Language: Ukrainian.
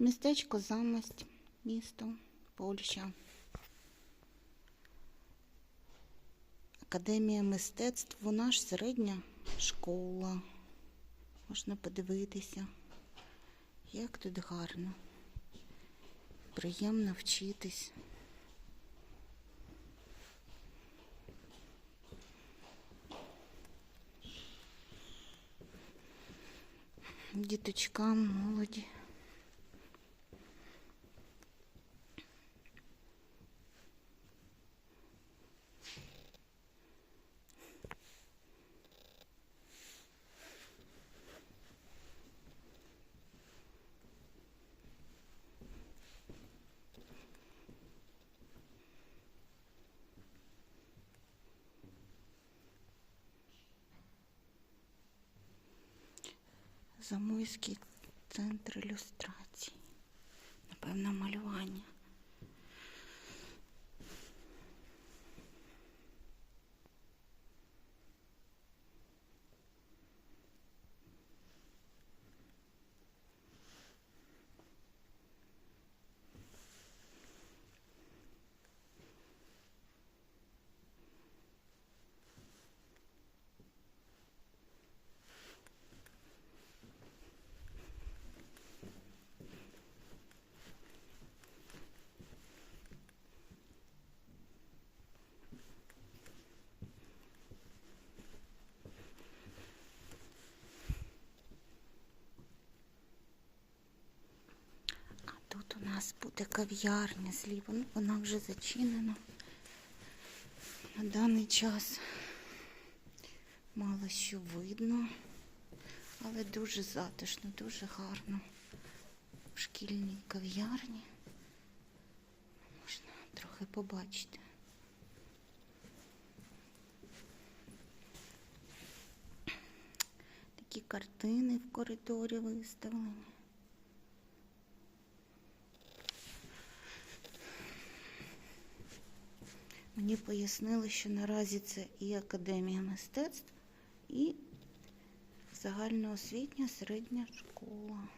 Містечко Замость, місто, Польща. Академія мистецтв, вона ж середня школа. Можна подивитися, як тут гарно. Приємно вчитись. Діточкам, молоді. Замойський центр ілюстрації. Напевно, малювання. Нас буде кав'ярня зліва. Ну, вона вже зачинена. На даний час мало що видно, але дуже затишно, дуже гарно. В шкільній кав'ярні можна трохи побачити. Такі картини в коридорі виставлені. Мені пояснили, що наразі це і Академія мистецтв, і загальноосвітня середня школа.